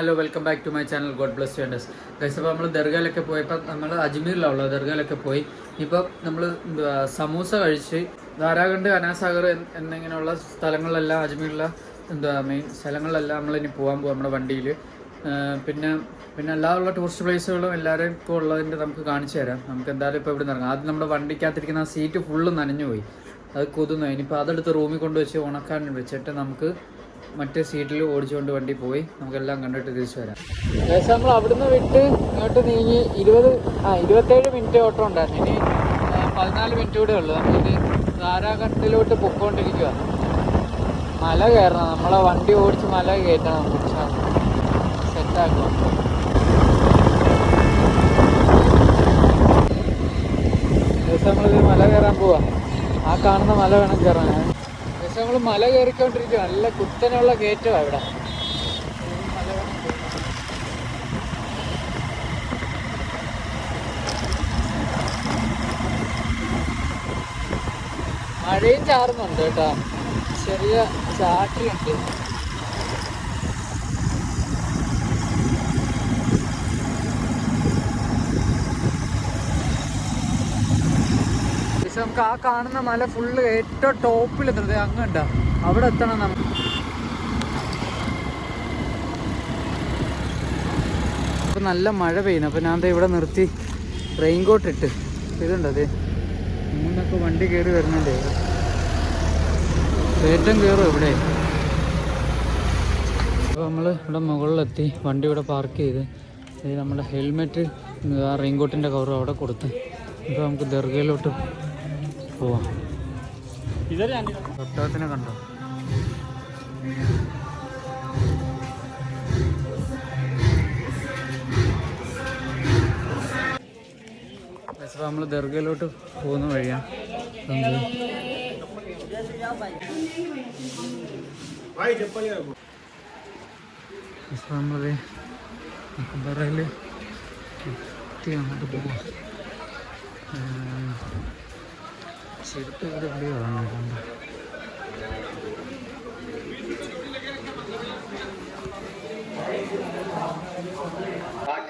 Hello welcome back to my channel God bless വേണ്ടസ് guys അപ്പോൾ നമ്മൾ ദർഗയിലൊക്കെ പോയപ്പോൾ നമ്മൾ അജ്മീറിലാണ് ഉള്ളത് ദർഗയിലൊക്കെ പോയി. ഇപ്പോൾ നമ്മൾ സമൂസ കഴിച്ച് ധാരാഖണ്ഡ് അനാസാഗർ എന്നിങ്ങനെയുള്ള സ്ഥലങ്ങളിലെല്ലാം അജ്മീറിലെ എന്താ മെയിൻ സ്ഥലങ്ങളിലെല്ലാം നമ്മളിനി പോകാൻ പോകും നമ്മുടെ വണ്ടിയിൽ പിന്നെ പിന്നെ എല്ലാമുള്ള ടൂറിസ്റ്റ് പ്ലേസുകളും എല്ലാവരും ഇപ്പോൾ ഉള്ളതിന്റെ നമുക്ക് കാണിച്ചു തരാം. നമുക്ക് എന്തായാലും ഇപ്പോൾ ഇവിടെ നിന്ന് ഇറങ്ങാം. ആദ്യം നമ്മുടെ വണ്ടിക്കകത്തിരിക്കുന്ന സീറ്റ് ഫുള്ള് നനഞ്ഞു പോയി. അത് കൊതുന്നു ഇനിയിപ്പോൾ അതെടുത്ത് റൂമിൽ കൊണ്ടുവച്ച് ഉണക്കാൻ വെച്ചിട്ട് നമുക്ക് മറ്റേ സീറ്റിൽ ഓടിച്ചുകൊണ്ട് വണ്ടി പോയി. നമുക്കെല്ലാം കണ്ടിട്ട് തിരിച്ചു വരാം. ഏകദേശം നമ്മൾ അവിടുന്ന് വിട്ട് ഇങ്ങോട്ട് നീങ്ങി ഇരുപത് ആ ഇരുപത്തേഴ് മിനിറ്റ് ഓട്ടം ഉണ്ടായിരുന്നു. ഇനി പതിനാല് മിനിറ്റ് കൂടെ ഉള്ളൂ. നമ്മളിനി ധാരാഖണ്ഡിലോട്ട് പൊക്കോണ്ടിരിക്കുക മല കയറണം. നമ്മളെ വണ്ടി ഓടിച്ച് മല കയറ്റണം. സെറ്റാക്കുക ഏകദേശം നമ്മളിത് മല കയറാൻ പോവാ. ആ കാണുന്ന മല വേണം കയറാൻ. നമ്മൾ മല കയറിക്കൊണ്ടിരിക്കുക നല്ല കുത്തനുള്ള കയറ്റമാണ് അവിടെ മഴയും ചാറുന്നുണ്ട് കേട്ടോ. ചെറിയ ചാറ്റിലുണ്ട്. പക്ഷെ നമുക്ക് ആ കാണുന്ന മല ഫുള്ള് ഏറ്റവും ടോപ്പിൽ എത്തുന്നത് അങ്ങണ്ട അവിടെ എത്തണം നമുക്ക് ഇപ്പം നല്ല മഴ പെയ്യുന്നു. അപ്പം ഞാൻ ഇവിടെ നിർത്തി റെയിൻ കോട്ട് ഇട്ട്. ഇതുണ്ട് അതെ മൂന്നൊക്കെ വണ്ടി കയറി വരുന്നുണ്ട് ഏറ്റവും കയറും ഇവിടെ? അപ്പോൾ നമ്മൾ ഇവിടെ മുകളിലെത്തി. വണ്ടി ഇവിടെ പാർക്ക് ചെയ്ത്. നമ്മുടെ ഹെൽമെറ്റ് ആ റെയിൻ കോട്ടിന്റെ കവറും അവിടെ കൊടുത്ത്. ഇപ്പോൾ നമുക്ക് ദർഗയിലോട്ട് പോവാം ഒട്ടകത്തിനെ കണ്ടോ? അപ്പോൾ നമ്മൾ ദർഗയിലോട്ട് പോകുന്ന വഴിയാണ് നമ്മൾ അക്ബറയിൽ എത്തി അങ്ങോട്ട് പോവാം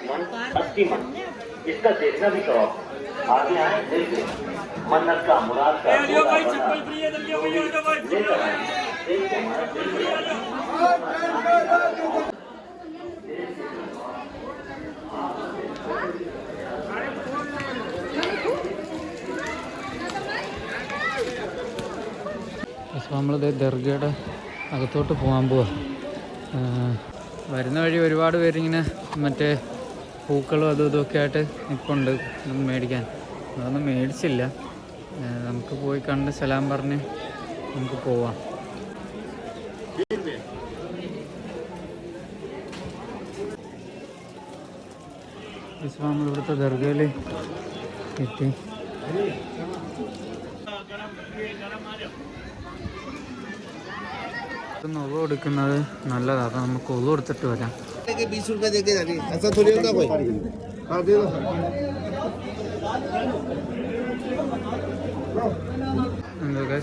मन अस्सी मन इसका देखना भी तो कबाब आगे आए देखिए मन्नत का मुराद का देखते हैं അപ്പോൾ നമ്മളിത് ദർഗയുടെ അകത്തോട്ട് പോകാൻ പോവാ. വരുന്ന വഴി ഒരുപാട് പേരിങ്ങനെ മറ്റേ പൂക്കളും അതും ഇതൊക്കെ ആയിട്ട് നിൽപ്പുണ്ട് നമുക്ക് മേടിക്കാൻ. അതൊന്നും മേടിച്ചില്ല. നമുക്ക് പോയി കണ്ട് സലാം പറഞ്ഞ് നമുക്ക് പോവാം. നമ്മൾ ഇവിടുത്തെ ദർഗയിൽ എത്തി. ഒളു കൊടുക്കുന്നത് നല്ലതാണ് നമുക്ക് ഒളു കൊടുത്തിട്ട് വരാം.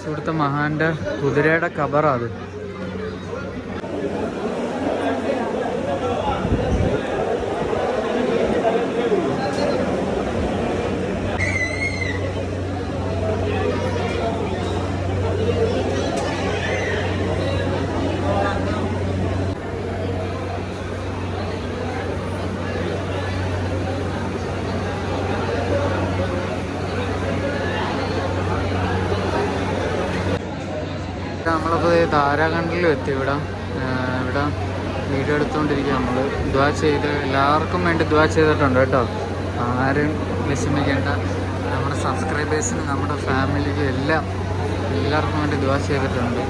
ഇവിടുത്തെ മഹാന്റെ കുതിരയുടെ കബറാണ് അത്. നമ്മളിപ്പോൾ താരാഖണ്ഡിൽ എത്തി ഇവിടെ. ഇവിടെ വീഡിയോ എടുത്തുകൊണ്ടിരിക്കുക നമ്മൾ ദ്വാ ചെയ്ത് എല്ലാവർക്കും വേണ്ടി ദ്വാ ചെയ്തിട്ടുണ്ട് കേട്ടോ. ആരും വിഷമിക്കേണ്ട. നമ്മുടെ സബ്സ്ക്രൈബേഴ്സിന് നമ്മുടെ ഫാമിലിക്ക് എല്ലാം എല്ലാവർക്കും വേണ്ടി ദ്വാ ചെയ്തിട്ടുണ്ട്.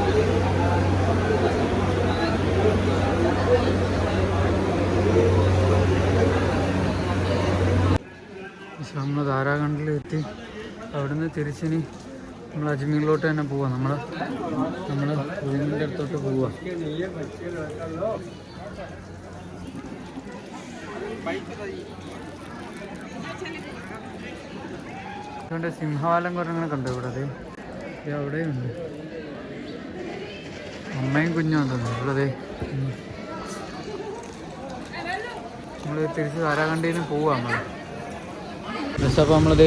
നമ്മൾ താരാഖണ്ഡിൽ എത്തി അവിടുന്ന് തിരിച്ചിനി നമ്മൾ അജ്മീറിലോട്ട് തന്നെ പോവാം. നമ്മൾ നമ്മൾ റൂമിന്റെ അടുത്തോട്ട് പോവാം. അതുകൊണ്ട് സിംഹവാലം കുരങ്ങനെ കണ്ടു ഇവിടെ? അതെ ദേ അവിടെയുണ്ട്. അമ്മയും കുഞ്ഞും തോന്നുന്നു ഇവിടെ. നമ്മൾ തിരിച്ച് ധാരാകണ്ടിന് പോവാം നമ്മൾ അപ്പോൾ നമ്മളത്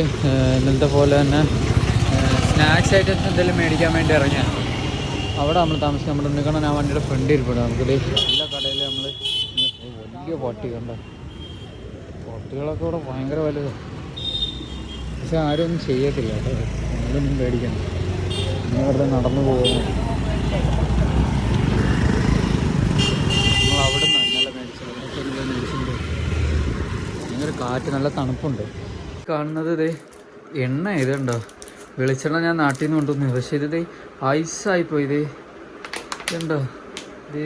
ഇന്നലത്തെ പോലെ തന്നെ സ്നാക്സ് ഐറ്റംസ് എന്തെങ്കിലും മേടിക്കാൻ വേണ്ടി ഇറങ്ങിയ? അവിടെ നമ്മൾ താമസിച്ച് നമ്മൾ നിൽക്കണം ആ വണ്ടിയുടെ ഫ്രണ്ട് ഇരിപ്പുണ്ട്. നമുക്ക് എല്ലാ കടയിലും നമ്മൾ വലിയ പട്ടി കണ്ട? പട്ടികളൊക്കെ ഇവിടെ ഭയങ്കര വലുത്. പക്ഷെ ആരും ഒന്നും ചെയ്യത്തില്ല നമ്മളൊന്നും നമ്മൾ അവിടെ നടന്നു പോകുന്നു. നമ്മൾ അവിടെ നല്ല ഭയങ്കര കാറ്റ് നല്ല തണുപ്പുണ്ട്. കാണുന്നത് ഇതേ എണ്ണ ഇതുണ്ടോ? വെളിച്ചെണ്ണ ഞാൻ നാട്ടിൽ നിന്ന് കൊണ്ടുവന്നു. പക്ഷേ ഇത് പോയി. ഇതേ ഇതുണ്ടോ ഇത്